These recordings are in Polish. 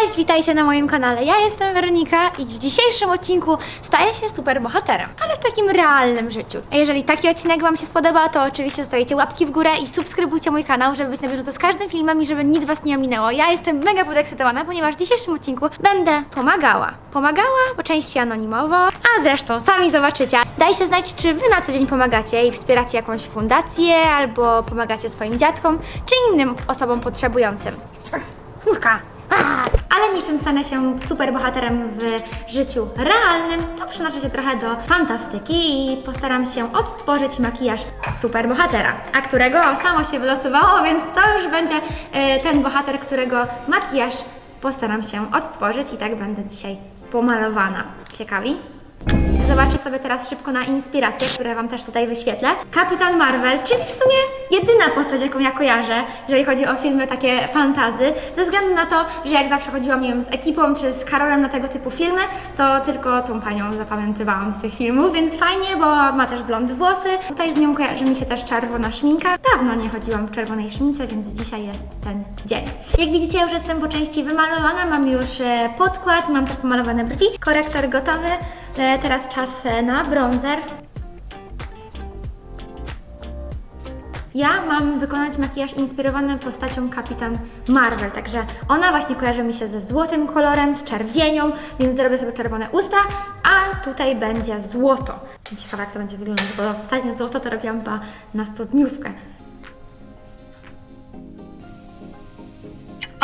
Cześć, witajcie na moim kanale. Ja jestem Weronika i w dzisiejszym odcinku staję się super bohaterem, ale w takim realnym życiu. A jeżeli taki odcinek Wam się spodoba, to oczywiście zostawicie łapki w górę i subskrybujcie mój kanał, żeby być na bieżąco z każdym filmem i żeby nic Was nie ominęło. Ja jestem mega podekscytowana, ponieważ w dzisiejszym odcinku będę pomagała. Pomagała, po części anonimowo, a zresztą sami zobaczycie. Dajcie znać, czy Wy na co dzień pomagacie i wspieracie jakąś fundację, albo pomagacie swoim dziadkom, czy innym osobom potrzebującym. Chmurka. Ale niczym stanę się superbohaterem w życiu realnym, to przenoszę się trochę do fantastyki i postaram się odtworzyć makijaż superbohatera, a którego samo się wylosowało, więc to już będzie e, ten bohater, którego makijaż postaram się odtworzyć i tak będę dzisiaj pomalowana. Ciekawi? Zobaczę sobie teraz szybko na inspiracje, które Wam też tutaj wyświetlę. Kapitan Marvel, czyli w sumie jedyna postać, jaką ja kojarzę, jeżeli chodzi o filmy takie fantazy, ze względu na to, że jak zawsze chodziłam, nie wiem, z ekipą czy z Karolem na tego typu filmy, to tylko tą panią zapamiętywałam z tych filmów, więc fajnie, bo ma też blond włosy. Tutaj z nią kojarzy mi się też czerwona szminka. Dawno nie chodziłam w czerwonej szmince, więc dzisiaj jest ten dzień. Jak widzicie, już jestem po części wymalowana, mam już e, podkład, mam też pomalowane brwi, korektor gotowy. E, Teraz czas e, na bronzer. Ja mam wykonać makijaż inspirowany postacią Kapitan Marvel, także ona właśnie kojarzy mi się ze złotym kolorem, z czerwienią, więc zrobię sobie czerwone usta, a tutaj będzie złoto. Jestem ciekawa, jak to będzie wyglądać, bo ostatnie złoto to robiłam chyba na studniówkę.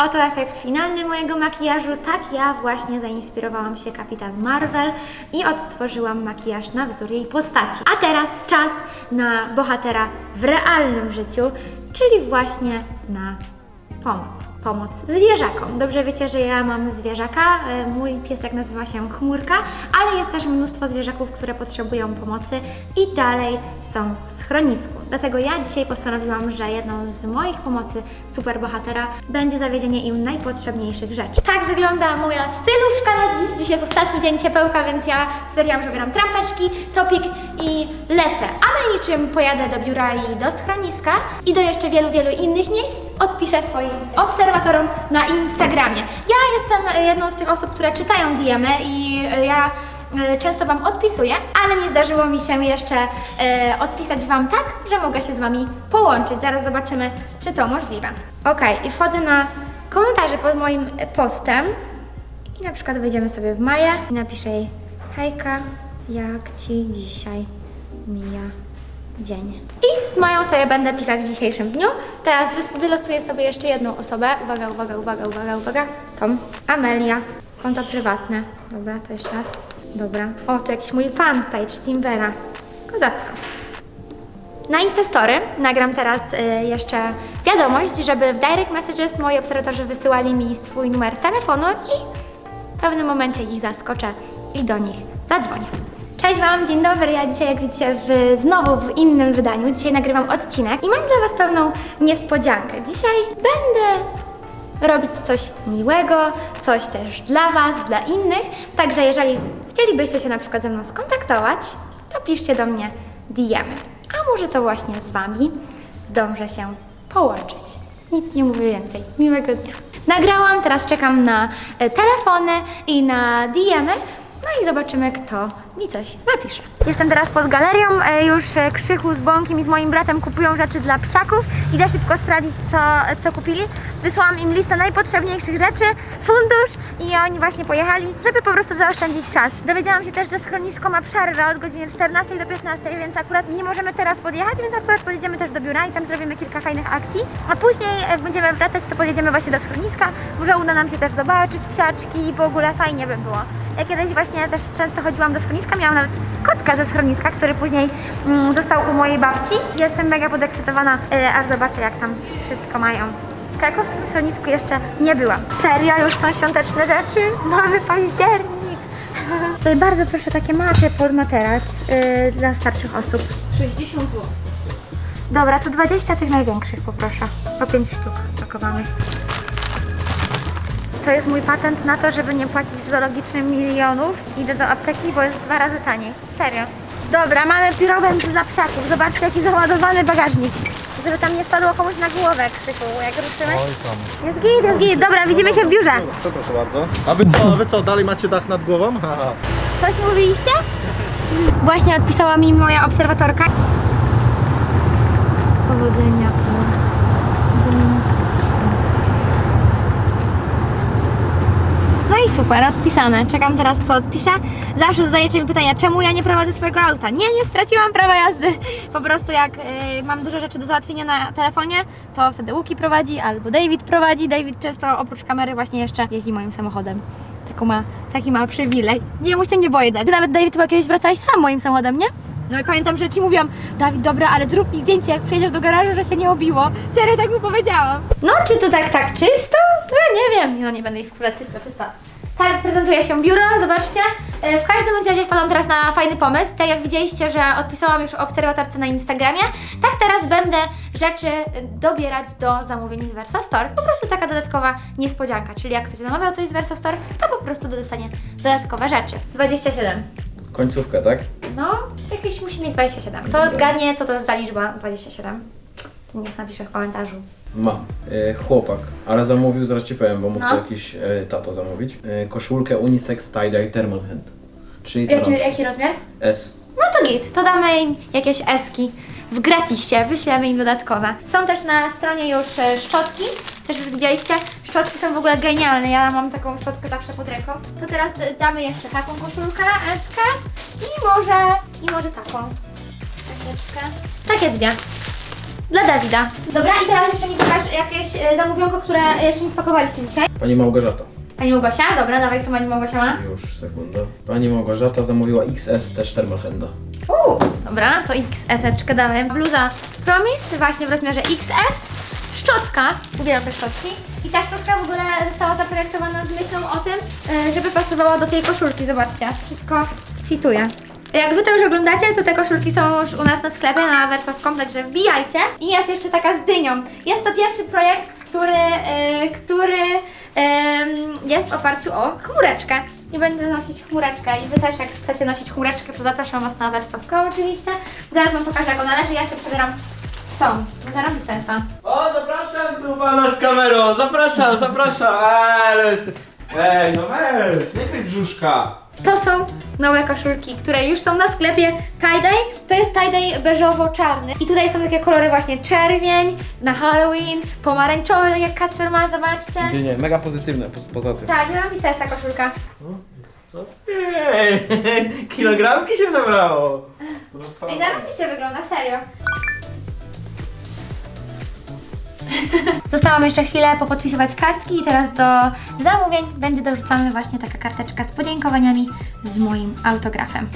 Oto efekt finalny mojego makijażu. Tak ja właśnie zainspirowałam się Kapitan Marvel i odtworzyłam makijaż na wzór jej postaci. A teraz czas na bohatera w realnym życiu, czyli właśnie na pomoc. Pomoc zwierzakom. Dobrze wiecie, że ja mam zwierzaka. e, Mój piesek nazywa się Chmurka, ale jest też mnóstwo zwierzaków, które potrzebują pomocy i dalej są w schronisku. Dlatego ja dzisiaj postanowiłam, że jedną z moich pomocy superbohatera będzie zawiezienie im najpotrzebniejszych rzeczy. Tak wygląda moja stylówka na dziś. Dziś jest ostatni dzień ciepełka, więc ja stwierdziłam, że bieram trampeczki, topik i lecę. Ale niczym pojadę do biura i do schroniska i do jeszcze wielu, wielu innych miejsc odpiszę swoim obserwatorom na Instagramie. Ja jestem e, jedną z tych osób, które czytają diemy i e, ja e, często Wam odpisuję, ale nie zdarzyło mi się jeszcze odpisać Wam tak, że mogę się z Wami połączyć. Zaraz zobaczymy, czy to możliwe. Ok, i wchodzę na komentarze pod moim postem i na przykład wejdziemy sobie w Maję i napiszę jej Hejka, jak Ci dzisiaj mija dzień. I z moją sobie będę pisać w dzisiejszym dniu. Teraz wylosuję sobie jeszcze jedną osobę. Uwaga, uwaga, uwaga, uwaga, uwaga. Tom. Amelia. Konto prywatne. Dobra, to jeszcze raz. Dobra. O, to jakiś mój fanpage, Teamvera. Kozacko. Na Instastory nagram teraz y, jeszcze wiadomość, żeby w direct messages moi obserwatorzy wysyłali mi swój numer telefonu i w pewnym momencie ich zaskoczę i do nich zadzwonię. Cześć Wam, dzień dobry. Ja dzisiaj, jak widzicie, w, znowu w innym wydaniu. Dzisiaj nagrywam odcinek i mam dla Was pewną niespodziankę. Dzisiaj będę robić coś miłego, coś też dla Was, dla innych. Także jeżeli chcielibyście się na przykład ze mną skontaktować, to piszcie do mnie DM-y. A może to właśnie z Wami zdążę się połączyć. Nic nie mówię więcej. Miłego dnia. Nagrałam, teraz czekam na e, telefony i na DM-y. No i zobaczymy, kto mi coś napisze. Jestem teraz pod galerią, e, już e, Krzychu z Bąkiem i z moim bratem kupują rzeczy dla psiaków. Idę szybko sprawdzić, co, co kupili. Wysłałam im listę najpotrzebniejszych rzeczy, fundusz i oni właśnie pojechali, żeby po prostu zaoszczędzić czas. Dowiedziałam się też, że schronisko ma przerwę od godziny 14 do 15, więc akurat nie możemy teraz podjechać, więc akurat podjedziemy też do biura i tam zrobimy kilka fajnych akcji. A później, jak będziemy wracać, to podjedziemy właśnie do schroniska. Może uda nam się też zobaczyć psiaczki i w ogóle fajnie by było. Ja kiedyś właśnie też często chodziłam do schroniska, miałam nawet kotka ze schroniska, który później mm, został u mojej babci. Jestem mega podekscytowana, e, aż zobaczę jak tam wszystko mają. W krakowskim schronisku jeszcze nie byłam. Serio, już są świąteczne rzeczy? Mamy październik! Tutaj bardzo proszę takie macie pod materac y, dla starszych osób. 60 zł. Dobra, to 20 tych największych poproszę. Po 5 sztuk pakowanych. To jest mój patent na to, żeby nie płacić w zoologicznym milionów. Idę do apteki, bo jest dwa razy taniej. Serio. Dobra, mamy pirobent dla psiaków. Zobaczcie, jaki załadowany bagażnik. Żeby tam nie spadło komuś na głowę, Krzyku, jak ruszymy. Oj tam. Jest git, jest git. Dobra, widzimy się w biurze. Przepraszam bardzo. A wy co, a wy co, dalej macie dach nad głową? Haha. Coś mówiliście? Właśnie odpisała mi moja obserwatorka. Powodzenia. No i super, odpisane. Czekam teraz, co odpiszę. Zawsze zadajecie mi pytania, czemu ja nie prowadzę swojego auta. Nie, nie straciłam prawa jazdy. Po prostu jak y, mam dużo rzeczy do załatwienia na telefonie, to wtedy Łuki prowadzi albo David prowadzi. David często oprócz kamery właśnie jeszcze jeździ moim samochodem. Taką ma, taki ma przywilej. Nie mu się nie boję dać. Ty nawet David chyba kiedyś wracałeś sam moim samochodem, nie? No i pamiętam, że ci mówiłam, Dawid, dobra, ale zrób mi zdjęcie, jak przyjedziesz do garażu, że się nie obiło. Serio, tak mu powiedziałam. No, czy tu tak, tak czysto? To ja nie wiem. No nie będę ich wkurzać, czysto, czysto. Tak prezentuje się biuro, zobaczcie. E, W każdym bądź razie wpadłam teraz na fajny pomysł. Tak jak widzieliście, że odpisałam już obserwatorce na Instagramie, tak teraz będę rzeczy dobierać do zamówień z Verso Store. Po prostu taka dodatkowa niespodzianka, czyli jak ktoś zamawiał coś z Verso Store, to po prostu dostanie dodatkowe rzeczy. 27. Końcówkę, tak? No, jakieś musi mieć 27. Kto zgadnie, co to jest za liczba 27? To niech napisze w komentarzu. Mam. E, chłopak, ale zamówił, zaraz ci powiem, bo mógł No. to jakiś e, tato zamówić. E, koszulkę unisex tie-dye thermal hand. Czyli Jaki, trans. jaki rozmiar? S. No to git, to damy im jakieś eski w gratisie, wyślemy im dodatkowe. Są też na stronie już e, szczotki, też już widzieliście. Szczotki są w ogóle genialne, ja mam taką szczotkę zawsze pod ręką. To teraz e, damy jeszcze taką koszulkę, eskę i może, i może taką. Takieczkę. Takie dwie. Dla Dawida. Dobra, i teraz jeszcze mi pokaż jakieś e, zamówionko, które jeszcze nie spakowaliście dzisiaj. Pani Małgorzata. Pani Małgosia, dobra, dawaj co Pani Małgosia ma. Już, sekunda. Pani Małgorzata zamówiła XS też thermal handa. Uuu, dobra, to XS-eczkę damy. Bluza Promise, właśnie w rozmiarze XS. Szczotka, uwielbiam te szczotki. I ta szczotka w ogóle została zaprojektowana z myślą o tym, e, żeby pasowała do tej koszulki. Zobaczcie, wszystko fituje. Jak Wy to już oglądacie, to te koszulki są już u nas na sklepie, na Versof.com, także wbijajcie. I jest jeszcze taka z dynią. Jest to pierwszy projekt, który, e, który jest w oparciu o chmureczkę. I będę nosić chmureczkę i Wy też jak chcecie nosić chmureczkę, to zapraszam Was na Versof.com oczywiście. Zaraz Wam pokażę jak ona leży, ja się przebieram w. Zarobista jest ta. O, zapraszam tu pana z kamerą, zapraszam, zapraszam. Ej, no weź, nie kryj brzuszka. To są nowe koszulki, które już są na sklepie tie-dye. To jest tie-dye beżowo-czarny. I tutaj są takie kolory właśnie czerwień, na Halloween, pomarańczowy, tak jak Kacper ma, zobaczcie. Nie, nie, mega pozytywne po, poza tym. Tak, zarobista jest ta koszulka. Ej, kilogramki się nabrało. I zarobiście wygląda, serio. Zostałam jeszcze chwilę popodpisywać kartki i teraz do zamówień będzie dorzucana właśnie taka karteczka z podziękowaniami z moim autografem.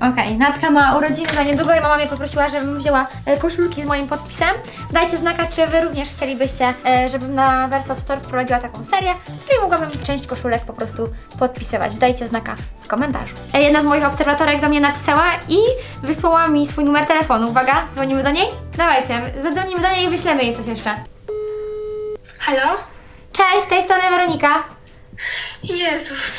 Okej, Natka ma urodziny za niedługo i mama mnie poprosiła, żebym wzięła e, koszulki z moim podpisem. Dajcie znaka, czy Wy również chcielibyście, e, żebym na Verso Store wprowadziła taką serię, w której mogłabym część koszulek po prostu podpisywać. Dajcie znaka w komentarzu. E, Jedna z moich obserwatorek do mnie napisała i wysłała mi swój numer telefonu. Uwaga, dzwonimy do niej? Dawajcie, zadzwonimy do niej i wyślemy jej coś jeszcze. Halo? Cześć, z tej strony Weronika. Jezus,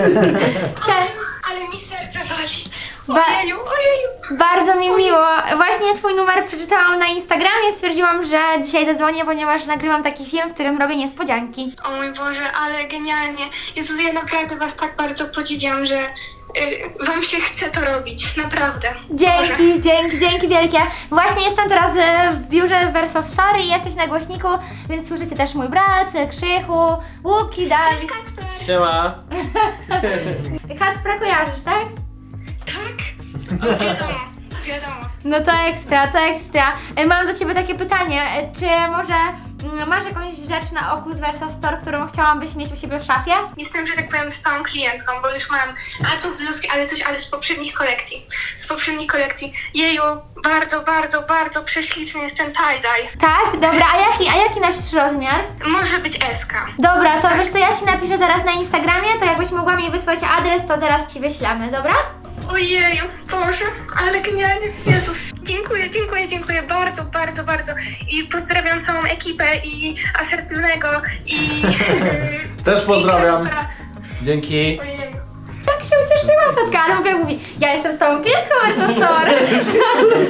Cześć. ale mi serce wali. Ba- Ojeju, ojeju. Bardzo mi miło. Właśnie Twój numer przeczytałam na Instagramie. Stwierdziłam, że dzisiaj zadzwonię, ponieważ nagrywam taki film, w którym robię niespodzianki. O mój Boże, ale genialnie. Jezus, ja naprawdę Was tak bardzo podziwiam, że y, Wam się chce to robić. Naprawdę. Dzięki, dzięki, dzięki wielkie. Właśnie jestem teraz e, w biurze Verso Story i jesteś na głośniku, więc słyszycie też mój brat, Krzychu, Łuki, Dawid. Cześć, Kacper. Siema. Kacpra kojarzysz, tak? Tak? O, wiadomo, wiadomo. No to ekstra, to ekstra. E, Mam do Ciebie takie pytanie, e, czy może mm, masz jakąś rzecz na oku z Verso Store, którą chciałabyś mieć u siebie w szafie? Jestem, że tak powiem, stałą klientką, bo już mam a tu bluzki, ale coś, ale z poprzednich kolekcji. Z poprzednich kolekcji. Jeju, bardzo, bardzo, bardzo prześliczny jest ten tie-dye. Tak? Dobra, a jaki, a jaki nosisz rozmiar? Może być SK. Dobra, to wiesz co, ja Ci napiszę zaraz na Instagramie, to jakbyś mogła mi wysłać adres, to zaraz Ci wyślemy, dobra? Ojeju, Boże, ale genialnie. Jezus, dziękuję, dziękuję, dziękuję bardzo, bardzo, bardzo. I pozdrawiam całą ekipę i asertywnego i... Yy, Też pozdrawiam. i Kacpra. Dzięki. Ojeju. Tak się ucieszyła, słodka, ale w ogóle mówi, ja jestem z tobą klientką Verso Store.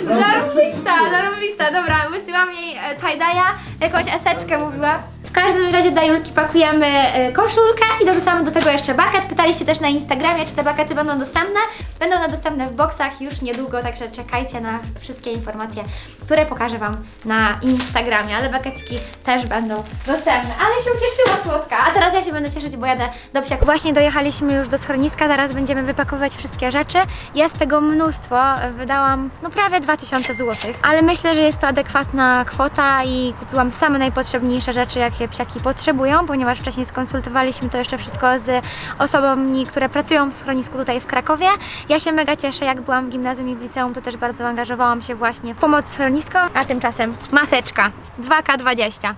zarobista, zarobista. Dobra, wysyłam jej e, tie-dye'a, jakąś eseczkę mówiła. W każdym razie dla Julki pakujemy e, koszulkę i dorzucamy do tego jeszcze bucket. Pytaliście też na Instagramie, czy te buckety będą dostępne. Będą one dostępne w boksach już niedługo, także czekajcie na wszystkie informacje, które pokażę Wam na Instagramie, ale bucketiki też będą dostępne. Ale się ucieszyła słodka, a teraz ja się będę cieszyć, bo jadę do psiaku. Właśnie dojechaliśmy już do schroniska, zaraz będziemy wypakować wszystkie rzeczy. Jest tego mnóstwo, wydałam no prawie 2000 zł, ale myślę, że jest to adekwatna kwota i kupiłam same najpotrzebniejsze rzeczy, jakie psiaki potrzebują, ponieważ wcześniej skonsultowaliśmy to jeszcze wszystko z osobami, które pracują w schronisku tutaj w Krakowie. Ja się mega cieszę, jak byłam w gimnazjum i w liceum, to też bardzo angażowałam się właśnie w pomoc schroniskom, a tymczasem maseczka 2K20.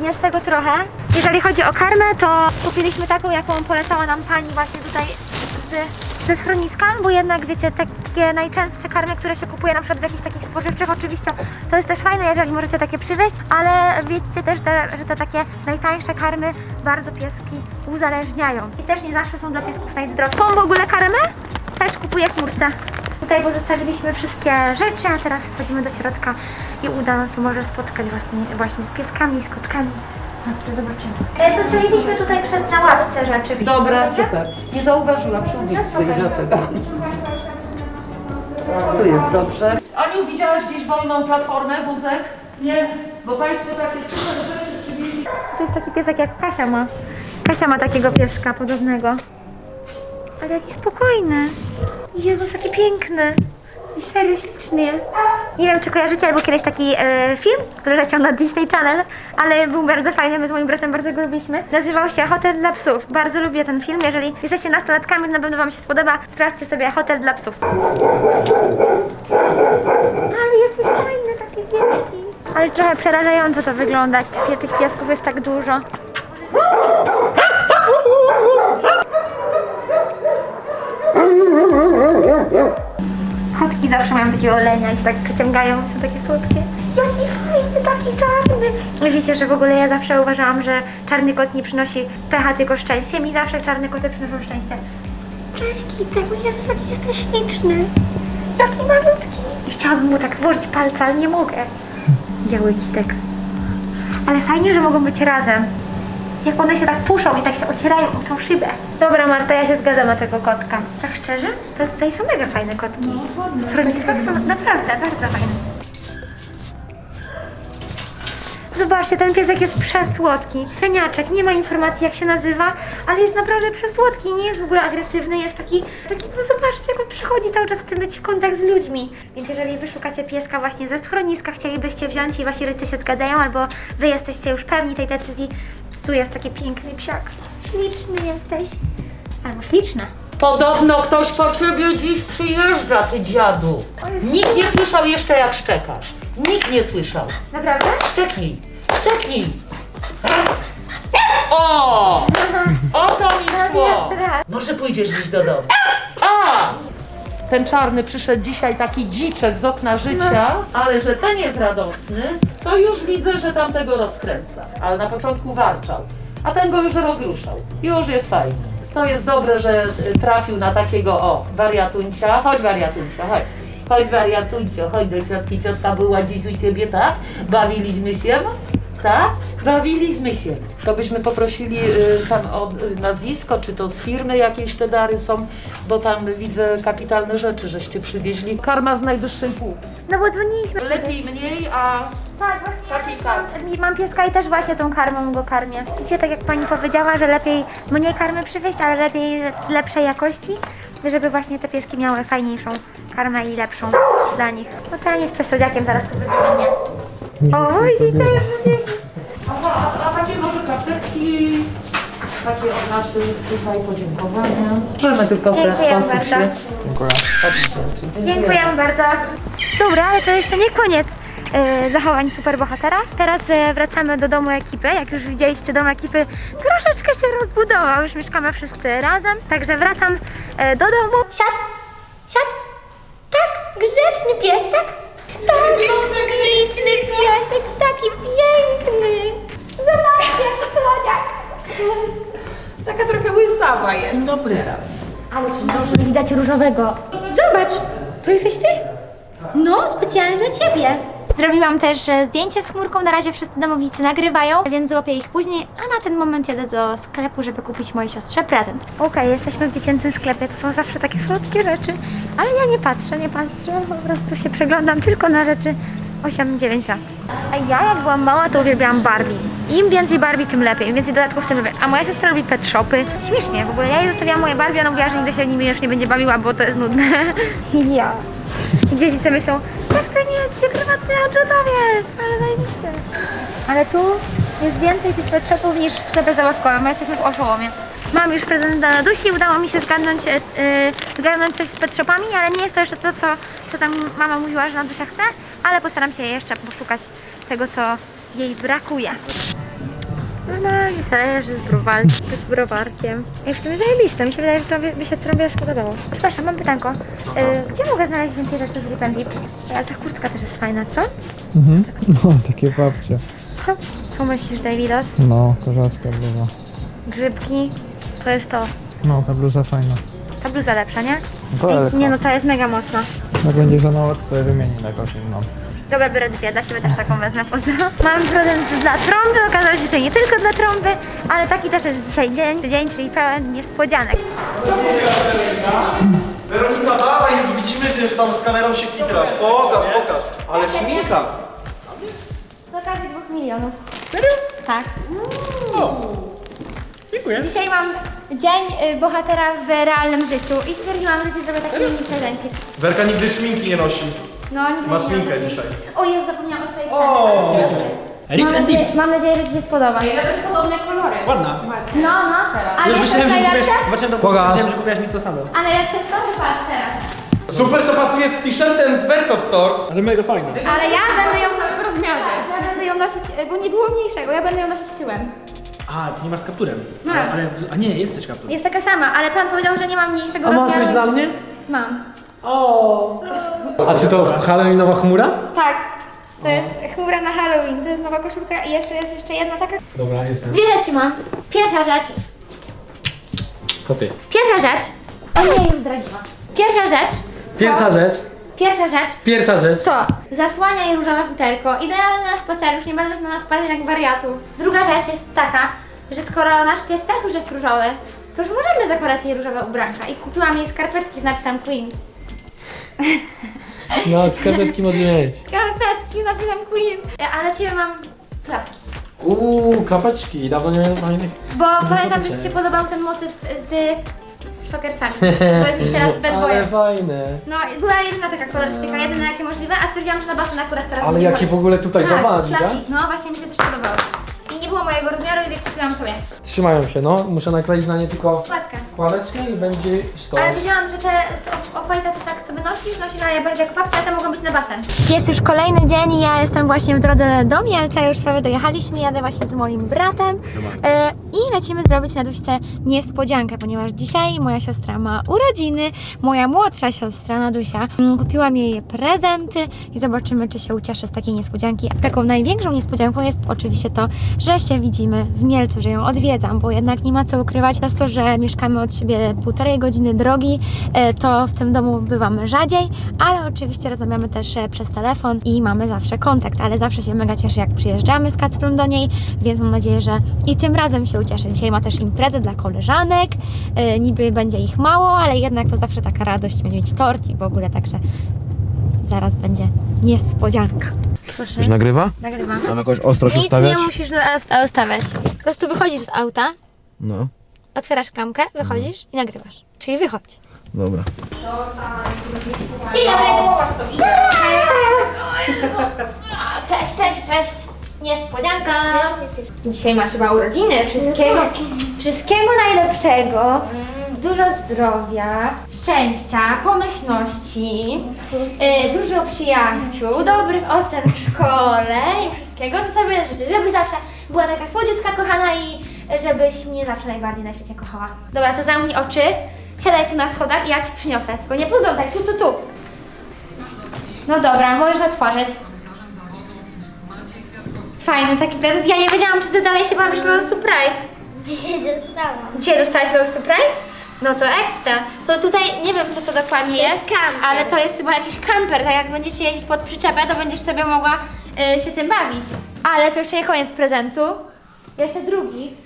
Jest tego trochę. Jeżeli chodzi o karmę, to kupiliśmy taką, jaką polecała nam pani właśnie tutaj z, ze schroniska, bo jednak wiecie, takie najczęstsze karmy, które się kupuje na przykład w jakichś takich spożywczych, oczywiście to jest też fajne, jeżeli możecie takie przywieźć, ale wiedzcie też, te, że te takie najtańsze karmy bardzo pieski uzależniają. I też nie zawsze są dla piesków najzdrowsze. Tą w ogóle karmę też kupuję chmurce. Tutaj pozostawiliśmy wszystkie rzeczy, a teraz wchodzimy do środka i uda nam się może spotkać właśnie, właśnie z pieskami, z kotkami. Chodźcie, zobaczymy. E, Zostawiliśmy tutaj przed na ławce rzeczy. Dobra, super. Nie zauważyłam przy ulicy No i dlatego. Tu jest dobrze. Aniu, widziałaś gdzieś wolną platformę, wózek? Nie. Bo Państwo takie super rzeczy przywieźli. Tu jest taki piesek jak Kasia ma. Kasia ma takiego pieska podobnego. Ale jaki spokojny. Jezus, jaki piękny. Serio śliczny jest. Nie wiem, czy kojarzycie, albo kiedyś taki e, film, który leciał na Disney Channel, ale był bardzo fajny, my z moim bratem bardzo go lubiliśmy. Nazywał się Hotel dla psów. Bardzo lubię ten film. Jeżeli jesteście nastolatkami, to na pewno Wam się spodoba. Sprawdźcie sobie Hotel dla psów. Ale jesteś fajny, taki wielki. Ale trochę przerażająco to wygląda, tych, tych piesków jest tak dużo. Kotki zawsze mają takiego olenia i się tak ciągają, są takie słodkie. Jaki fajny, taki czarny. Wiecie, że w ogóle ja zawsze uważałam, że czarny kot nie przynosi pecha, tylko szczęście. Mi zawsze czarne koty przynoszą szczęście. Cześć Kitek, o Jezus, jaki jesteś śliczny. Jaki malutki. Chciałabym mu tak włożyć palca, ale nie mogę. Biały Kitek. Ale fajnie, że mogą być razem. Jak one się tak puszą i tak się ocierają o tą szybę. Dobra Marta, ja się zgadzam na tego kotka. Tak szczerze? To tutaj są mega fajne kotki. W schroniskach są naprawdę bardzo fajne. Zobaczcie, ten piesek jest przesłodki. Peniaczek, nie ma informacji jak się nazywa, ale jest naprawdę przesłodki. Nie jest w ogóle agresywny, jest taki, taki no zobaczcie, jak on przychodzi cały czas chce mieć kontakt z ludźmi. Więc jeżeli wy szukacie pieska właśnie ze schroniska, chcielibyście wziąć i wasi rodzice się zgadzają, albo wy jesteście już pewni tej decyzji, tu jest taki piękny psiak. Śliczny jesteś. Albo śliczna. Podobno ktoś po ciebie dziś przyjeżdża, ty dziadu. Nikt nie słyszał jeszcze jak szczekasz. Nikt nie słyszał. Naprawdę? Szczeknij, szczeknij. O! O to mi szło. Pierwszy raz. Może pójdziesz dziś do domu. Ten czarny przyszedł dzisiaj taki dziczek z okna życia, ale że ten jest radosny, to już widzę, że tamtego rozkręca. Ale na początku warczał, a ten go już rozruszał. Już jest fajny. To jest dobre, że y, trafił na takiego, o, wariatuncia. Chodź wariatuncia, chodź. Chodź wariatuncio, chodź do ciotki. Ciotka była dziś u ciebie, tak? Bawiliśmy się, tak? Bawiliśmy się. To byśmy poprosili y, tam o y, nazwisko, czy to z firmy jakieś te dary są, bo tam widzę kapitalne rzeczy, żeście przywieźli. Karma z najwyższej półki. No bo dzwoniliśmy. Lepiej mniej, a Tak, właśnie. Taki mam, mam pieska i też właśnie tą karmą go karmię. Wiecie, tak jak pani powiedziała, że lepiej mniej karmy przywieźć, ale lepiej z lepszej jakości, żeby właśnie te pieski miały fajniejszą karmę i lepszą dla nich. No to ja nie z przesłodziakiem zaraz tu wybiegnie. O, widzicie. Aha, a, a takie może karteczki, takie od naszych tutaj podziękowania. Możemy tylko w ten Dziękujemy sposób bardzo. się... Dziękuję. Dziękuję bardzo. Dobra, ale to jeszcze nie koniec e, zachowań superbohatera. Teraz e, wracamy do domu ekipy. Jak już widzieliście, dom ekipy troszeczkę się rozbudował. Już mieszkamy wszyscy razem. Także wracam e, do domu. Siad! Siad! Tak, grzeczny pies, tak? Tak, grzeczny piesek, taki piękny. Zobaczcie, jaki słodziak. Taka trochę łysawa jest Dzień dobry. teraz. Ale czy dobrze widać różowego. Zobacz, to jesteś ty? No, specjalnie dla ciebie. Zrobiłam też e, zdjęcie z chmurką, na razie wszyscy domownicy nagrywają, więc złapię ich później, a na ten moment jadę do sklepu, żeby kupić mojej siostrze prezent. Okej, jesteśmy w dziecięcym sklepie, to są zawsze takie słodkie rzeczy, ale ja nie patrzę, nie patrzę, po prostu się przeglądam tylko na rzeczy 8-9 lat. A ja jak byłam mała, to uwielbiałam Barbie. Im więcej Barbie, tym lepiej, im więcej dodatków, tym lepiej. A moja siostra lubi pet shopy. Śmiesznie, w ogóle ja jej zostawiałam moje Barbie, ona mówiła, że nigdy się nimi już nie będzie bawiła, bo to jest nudne. Ja. I dzieci sobie myślą, jak to nie dzisiaj prywatny odrzutowiec, ale zajebiście. Ale tu jest więcej tych shopów niż w sklepie zabawkowym, my jesteśmy w Oszołomie. Mam już prezent dla Dusi, udało mi się zgadnąć, e, zgadnąć coś z pet shopami, ale nie jest to jeszcze to, co, co tam mama mówiła, że Nadusia chce, ale postaram się jeszcze poszukać tego, co jej brakuje. No, mi się leży z, browar, z browarkiem. I w sumie zajebiste, mi się wydaje, że to mi się to spodobało. Przepraszam, mam pytanko. E, gdzie mogę znaleźć więcej rzeczy z Rip and Dip? Ale ta kurtka też jest fajna, co? No, takie babcie. Co, co myślisz, Davidos? No, kozacka bluza. Grzybki? To jest to. No, ta bluza fajna. Ta bluza lepsza, nie? To Ej, nie no, ta jest mega mocna. Jak będzie za mało, to sobie wymieni na jakąś inną. Dobra, biorę dwie, dla siebie też taką wezmę, pozdro. Mam prezent dla trąby, okazało się, że nie tylko dla trąby, ale taki też jest dzisiaj dzień, dzień czyli pełen niespodzianek. Weronika, dawaj, już widzimy, że tam z kamerą się kitrasz. Pokaż, pokaż. Ale szminka. Z okazji dwóch milionów. Serio? Tak. Dziękuję. Dzisiaj mam dzień y, bohatera w realnym życiu i stwierdziłam, że ci zrobię taki mini prezencik. Werka nigdy szminki nie nosi. No, nie Masz szminkę jak- dzisiaj. O Jezu, zapomniałam o twojej cenie. Mam nadzieję, mam nadzieję, że Ci się spodoba. Ładna. No, no. A Już wiesz, co jest najlepsze? zobaczyłem to Poga. myślałem, że kupiłaś mi to samo. A najlepsze jest to, że patrz teraz. Super to pasuje z t-shirtem z Verso Store. Ale mega fajna. Ale ja będę ją w rozmiarze. Ja będę ją nosić, y, bo nie było mniejszego, ja będę ją nosić tyłem. A, ty nie masz z kapturem. Mam. Ale, ale, w- a nie, jest też kaptur. Jest taka sama, ale pan powiedział, że nie mam mniejszego A masz rozmiaru. coś dla mnie? Mam. O! A czy to halloweenowa chmura? Tak. To jest chmura na Halloween, to jest nowa koszulka i jeszcze jest jeszcze jedna taka. Dobra, jestem. Dwie rzeczy mam. Pierwsza rzecz. To ty. Pierwsza rzecz. O nie, już zdradziłam. Pierwsza rzecz. to- Pierwsza rzecz. Pierwsza rzecz Pierwsza rzecz. to zasłania i różowe futerko. Idealne na spacer, już nie będę się na nas patrzeć jak wariatów. Druga rzecz jest taka, że skoro nasz pies tak już jest różowy, to już możemy zakładać jej różowe ubranka. I kupiłam jej skarpetki z napisem Queen. No, skarpetki może mieć. Skarpetki z napisem Queen. E, A dla Ciebie mam klapki. Uuu, klapeczki. Dawno nie miałem fajnych. Bo pamiętam, że Ci się podobał ten motyw z, z fuckersami. Bo jesteś teraz bad Ale boyem. fajne. No, była jedyna taka kolorystyka, jedyna jakie możliwe, a stwierdziłam, że na basen akurat teraz Ale będzie jaki chodzić. w ogóle tutaj tak, tak? No, właśnie mi się też podobało. I nie było mojego rozmiaru, więc kupiłam sobie. Trzymają się, no. Muszę nakleić na nie tylko Wkładkę. wkładeczkę i będzie sztos. Ale wiedziałam, że te z opajta to tak sobie nosisz, ale ja bardziej jak babcia, a te mogą być na basen. Jest już kolejny dzień i ja jestem właśnie w drodze do Mielca, już prawie dojechaliśmy, jadę właśnie z moim bratem e, i lecimy zrobić na Duśce niespodziankę, ponieważ dzisiaj moja siostra ma urodziny, moja młodsza siostra Nadusia. Mm, Kupiłam jej prezenty i zobaczymy, czy się ucieszy z takiej niespodzianki. Taką największą niespodzianką jest oczywiście to, że się widzimy w Mielcu, że ją odwiedzam, bo jednak nie ma co ukrywać. Przez to, że mieszkamy od siebie półtorej godziny drogi, e, to w tym domu bywamy rzadziej, ale oczywiście rozmawiamy też e, przez telefon i mamy zawsze kontakt, ale zawsze się mega cieszę, jak przyjeżdżamy z Kacprem do niej, więc mam nadzieję, że i tym razem się ucieszy. Dzisiaj ma też imprezę dla koleżanek, e, niby będzie ich mało, ale jednak to zawsze taka radość, będzie mieć tort i w ogóle, także zaraz będzie niespodzianka. Proszę. Już nagrywa? Nagrywam. Mam jakąś ostrość Nic ustawiać? nie musisz na- ustawiać. Po prostu wychodzisz z auta, No, otwierasz klamkę, wychodzisz i nagrywasz. Czyli wychodź. dobra. Dzień dobry! Cześć, cześć, cześć! Niespodzianka! Dzisiaj masz chyba urodziny. Wszystkiego, wszystkiego najlepszego. Dużo zdrowia, szczęścia, pomyślności, y, dużo przyjaciół, dobrych ocen w szkole i wszystkiego, co sobie życzę. Żeby zawsze była taka słodziutka, kochana i żebyś mnie zawsze najbardziej na świecie kochała. Dobra, to zamknij oczy, siadaj tu na schodach i ja Ci przyniosę. Tylko nie podglądaj, tu, tu, tu. No dobra, możesz otworzyć. Fajny taki prezent. Ja nie wiedziałam, czy ty dalej się bawisz LOL Surprise. Dzisiaj dostałam. Dzisiaj dostałaś LOL Surprise? No to ekstra. To tutaj nie wiem co to dokładnie jest, kamper. ale to jest chyba jakiś kamper. Tak jak będziecie jeździć pod przyczepę, to będziesz sobie mogła y, się tym bawić. Ale to jeszcze nie koniec prezentu. Jeszcze drugi.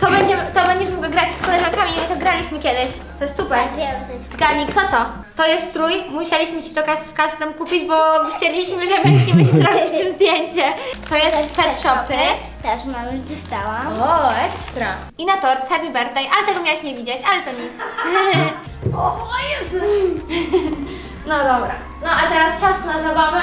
To, będzie, to będziesz mogła grać z koleżankami, my to graliśmy kiedyś. To jest super. Tak, wiem, to jest Zgadnij, to? To jest strój. Musieliśmy ci to Kas- z Kasprem kupić, bo stwierdziliśmy, że musimy ci zrobić w tym zdjęcie. To jest pet shopy. Też mam, już dostałam. O, ekstra. I na tort Happy Birthday, ale tego miałaś nie widzieć, ale to nic. o Jezu. No dobra. No a teraz czas na zabawę.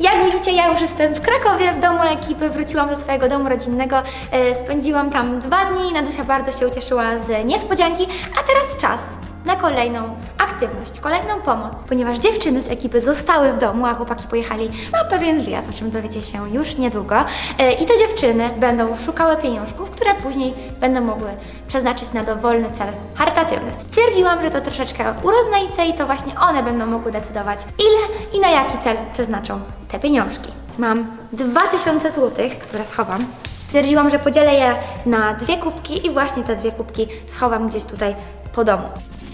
Jak widzicie, ja już jestem w Krakowie, w domu ekipy, wróciłam do swojego domu rodzinnego, e, spędziłam tam dwa dni, Nadusia bardzo się ucieszyła z niespodzianki, a teraz czas na kolejną aktywność, kolejną pomoc, ponieważ dziewczyny z ekipy zostały w domu, a chłopaki pojechali na pewien wyjazd, o czym dowiecie się już niedługo. E, I te dziewczyny będą szukały pieniążków, które później będą mogły przeznaczyć na dowolny cel charytatywny. Stwierdziłam, że to troszeczkę urozmaicę i to właśnie one będą mogły decydować, ile i na jaki cel przeznaczą te pieniążki. Mam 2000 zł, które schowam. Stwierdziłam, że podzielę je na dwie kubki i właśnie te dwie kubki schowam gdzieś tutaj po domu.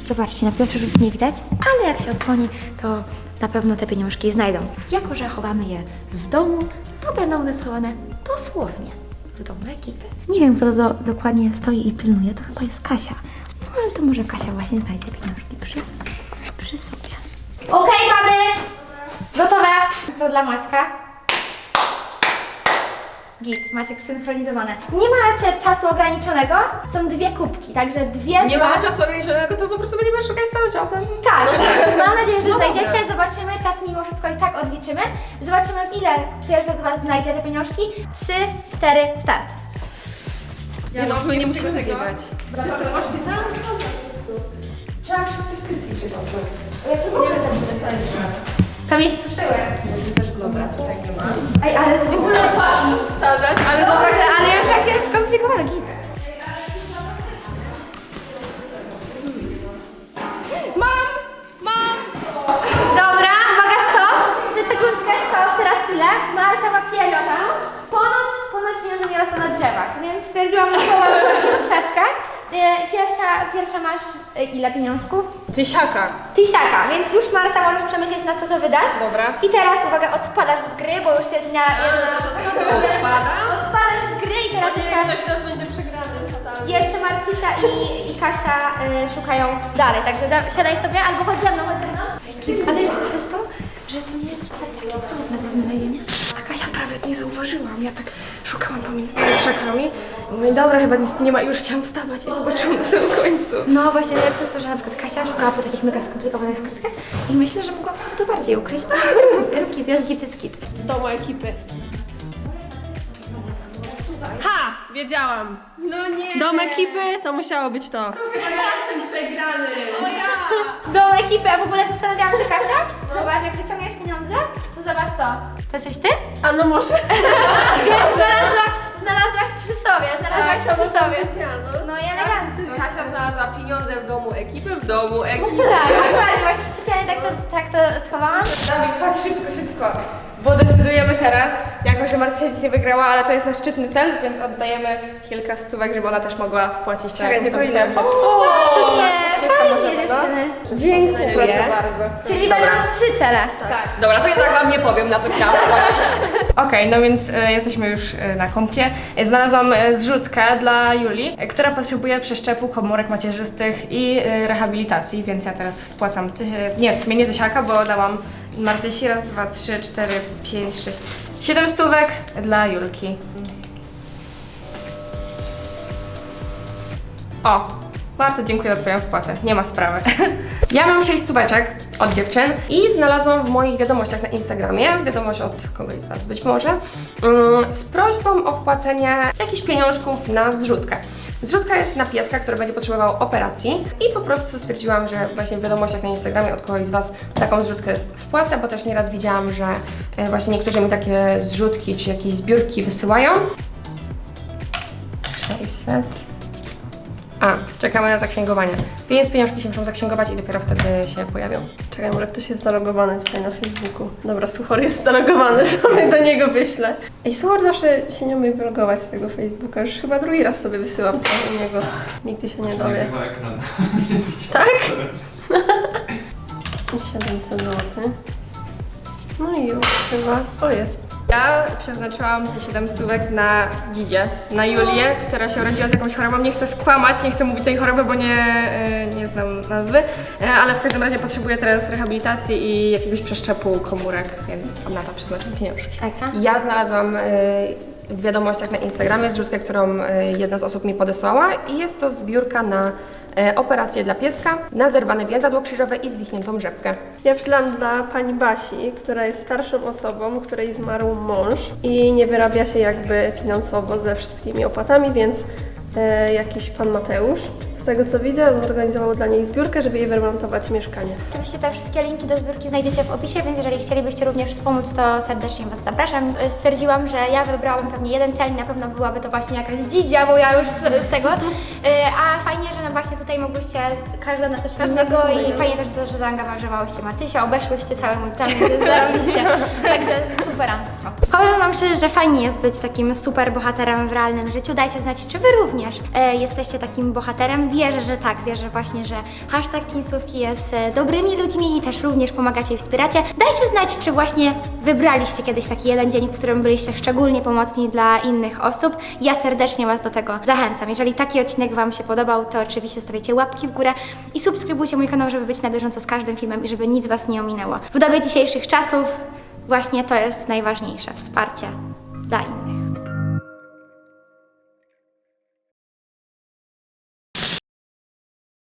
Zobaczcie, na pierwszy rzut nie widać, ale jak się odsłoni, to na pewno te pieniążki znajdą. Jako, że chowamy je w domu, to będą one schowane dosłownie w domu ekipy. Nie wiem, kto do, dokładnie stoi i pilnuje, to chyba jest Kasia. No ale to może Kasia właśnie znajdzie pieniążki przy, przy sobie. Okej, mamy! Gotowe! To dla Maćka. Git, Maciek synchronizowane. Nie macie czasu ograniczonego, są dwie kubki, także dwie Nie mamy was- czasu ograniczonego, to po prostu będziemy szukać cały czas. aż- tak, mam nadzieję, że No znajdziecie. dobra. Zobaczymy, czas mimo wszystko i tak odliczymy. Zobaczymy, w ile pierwsza z Was znajdzie te pieniążki. Trzy, cztery, start. Nie no, my nie musimy wygrywać. Trzeba wszystkie skrytki przygotować. Pewnie się suszyły. Dobra, tutaj nie ma. Ej, ale w ogóle... Wsadzać, ale dobra, Ale już jak jest skomplikowane, git. Mam! Mam! Dobra, uwaga, stop. Sekundkę, stop, teraz chwilę. Marta ma pieniądze. Ponoć, ponoć pieniądze nie rosną na drzewach, więc stwierdziłam, że połamę właśnie troszeczkę. E, Pierwsza, pierwsza masz e, ile pieniążków? Tysiaka. Tysiaka, więc już Marta możesz przemyśleć na co to wydasz. Dobra. I teraz uwaga, odpadasz z gry, bo już się dnia jedna... Odpada? Odpadasz z gry i teraz jeszcze, teraz będzie przegrany. jeszcze Marcysia i, i Kasia y, szukają dalej, także za, siadaj sobie albo chodź ze mną, chodź ze mną. Ale przez to, że to nie jest wcale takie trudne do znalezienia. A Kasia prawie nie zauważyłam. Ja tak szukałam pomiędzy tymi krzakami. Mówię, dobra, chyba nic tu nie ma. Już chciałam wstawać i zobaczyłam na samym końcu. No właśnie, ale przez to, że na przykład Kasia szukała po takich mega skomplikowanych skrytkach i myślę, że mogłam sobie to bardziej ukryć. No, jest git, jest git, jest git. Domu ekipy. Ha! Wiedziałam. No nie. Dom ekipy to musiało być to. do ekipy, a w ogóle zastanawiałam się, Kasia, zobacz, jak wyciągniesz pieniądze, to zobacz to. To jesteś ty? A no może. Więc znalazła, znalazłaś przy sobie, znalazłaś przy sobie. no. No i elegancko. Kasia znalazła pieniądze w domu ekipy, w domu ekipy. Tak, dokładnie, właśnie specjalnie tak to, tak to schowałam. Dawid, chodź szybko, szybko. Bo decydujemy teraz, jako że Marcia nic nie wygrała, ale to jest nasz szczytny cel, więc oddajemy kilka stówek, żeby ona też mogła wpłacić na swoją rzecz. Nie, fajnie dziewczyny. Dziękuję. Proszę bardzo. Czyli będą trzy cele. Dobra, to jednak wam nie powiem, na co chciałam płacić. Okej, no więc e, jesteśmy już e, na kąpie. E, Znalazłam e, zrzutkę dla Julii, e, która potrzebuje przeszczepu komórek macierzystych i e, rehabilitacji, więc ja teraz wpłacam, ty, nie, w sumie nie tysiaka, bo dałam Marcysi raz, dwa, trzy, cztery, pięć, sześć, siedem stówek dla Julki. O, Marta, dziękuję za Twoją wpłatę. Nie ma sprawy. Ja mam 6 stóweczek od dziewczyn i znalazłam w moich wiadomościach na Instagramie, wiadomość od kogoś z Was być może, mm, z prośbą o wpłacenie jakichś pieniążków na zrzutkę. Zrzutka jest na pieska, który będzie potrzebował operacji i po prostu stwierdziłam, że właśnie w wiadomościach na Instagramie od kogoś z Was taką zrzutkę wpłacę, bo też nieraz widziałam, że e, właśnie niektórzy mi takie zrzutki czy jakieś zbiórki wysyłają. 600. A, czekamy na zaksięgowanie. Więc pieniążki się muszą zaksięgować i dopiero wtedy się pojawią. Czekaj, może ktoś jest zalogowany tutaj na Facebooku. Dobra, Suchor jest zalogowany, sobie do niego wyślę. Ej, Suchor zawsze się nie umie wylogować z tego Facebooka. Już chyba drugi raz sobie wysyłam coś do niego. Nigdy się nie dowie. ekran. Tak? 700 zł. No i już chyba. O, jest. Ja przeznaczyłam te 7 stówek na Dzidzie, na Julię, która się urodziła z jakąś chorobą. Nie chcę skłamać, nie chcę mówić tej choroby, bo nie, e, nie znam nazwy, E, ale w każdym razie potrzebuję teraz rehabilitacji i jakiegoś przeszczepu komórek, więc na to przeznaczam pieniążki. Ekstra. Ja znalazłam y, w wiadomościach na Instagramie zrzutkę, którą y, jedna z osób mi podesłała i jest to zbiórka na y, operację dla pieska, na zerwane więzadło krzyżowe i zwichniętą rzepkę. Ja przydałam dla pani Basi, która jest starszą osobą, której zmarł mąż i nie wyrabia się jakby finansowo ze wszystkimi opłatami, więc e, jakiś pan Mateusz, tego co widzę, zorganizował dla niej zbiórkę, żeby jej wyremontować mieszkanie. Oczywiście te wszystkie linki do zbiórki znajdziecie w opisie, więc jeżeli chcielibyście również wspomóc, to serdecznie Was zapraszam. Y, Stwierdziłam, że ja wybrałam pewnie jeden cel i na pewno byłaby to właśnie jakaś dzidzia, bo ja już z tego. Y, A fajnie, że no właśnie tutaj mogłyście każda na coś innego i fajnie też to, że zaangażowałyście Matysia, obeszłyście cały mój plan, więc zarobiście. Także superancko. Powiem Wam szczerze, że fajnie jest być takim super bohaterem w realnym życiu. Dajcie znać, czy Wy również e, jesteście takim bohaterem. Wierzę, że tak. Wierzę właśnie, że hashtag Teamsówki jest e, dobrymi ludźmi i też również pomagacie i wspieracie. Dajcie znać, czy właśnie wybraliście kiedyś taki jeden dzień, w którym byliście szczególnie pomocni dla innych osób. Ja serdecznie Was do tego zachęcam. Jeżeli taki odcinek Wam się podobał, to oczywiście stawiacie łapki w górę i subskrybujcie mój kanał, żeby być na bieżąco z każdym filmem i żeby nic Was nie ominęło. W dobie dzisiejszych czasów właśnie to jest najważniejsze wsparcie dla innych.